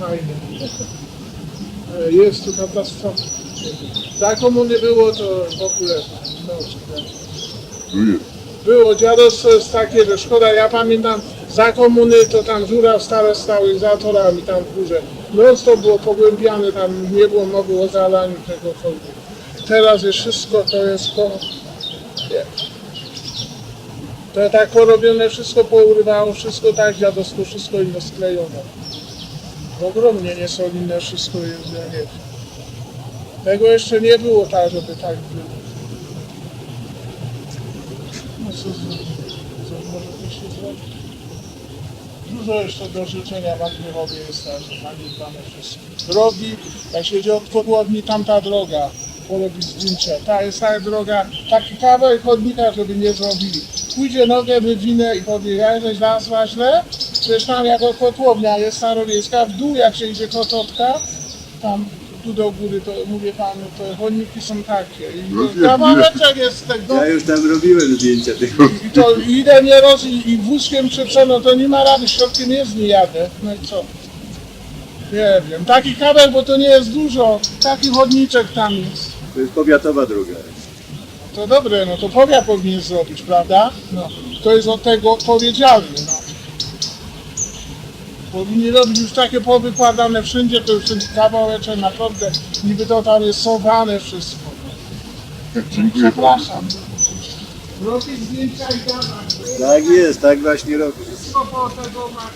Fajnie. E, Jest tu katastrofa. Za komuny było to w ogóle no, było dziadostwo jest takie, że szkoda, ja pamiętam za komuny to tam żura stare stały za torami tam w górze. Noc to było pogłębiane, tam nie było mowy o zalaniu czegokolwiek. Teraz jest wszystko, to jest po... Nie. To tak porobione, wszystko pourywało, wszystko tak dziadostwo, wszystko inne sklejone. Ogromnie niesolidne wszystko jest, ja nie wiem. Tego jeszcze nie było tak, żeby tak było. No co, co może by się zrobić? Dużo jeszcze do życzenia Magniewowie jest tak, zaniedbane wszystko. Drogi, jak się idzie od podłodni, tamta droga, porobić zdjęcia. Ta jest ta droga, taki kawałek chodnika, żeby nie zrobili. Pójdzie nogę, wywinę i powie, ja żeś nazwa źle, przecież tam jako kotłownia jest starowiejska, w dół jak się idzie kototka, tam tu do góry, to mówię panu, to chodniki są takie. No I wiem, kawałeczek jest tego. Ja już tam robiłem zdjęcia tego. I to idę nie roz i, i wózkiem przeprzeno, to nie ma rady, środkiem jezdni jadę. No i co? Nie wiem, taki kabel, bo to nie jest dużo, taki chodniczek tam jest. To jest powiatowa droga. To dobre, no to powiat powinien zrobić, prawda? No, to jest od tego odpowiedzialny, no. Powinni robić już takie powykładane wszędzie, to już ten kawałeczek naprawdę, niby to tam jest sowane wszystko. Dziękuję bardzo. Przepraszam. Robić zdjęcia i gadać. Tak jest, tak właśnie robię. Wszystko po tego ma.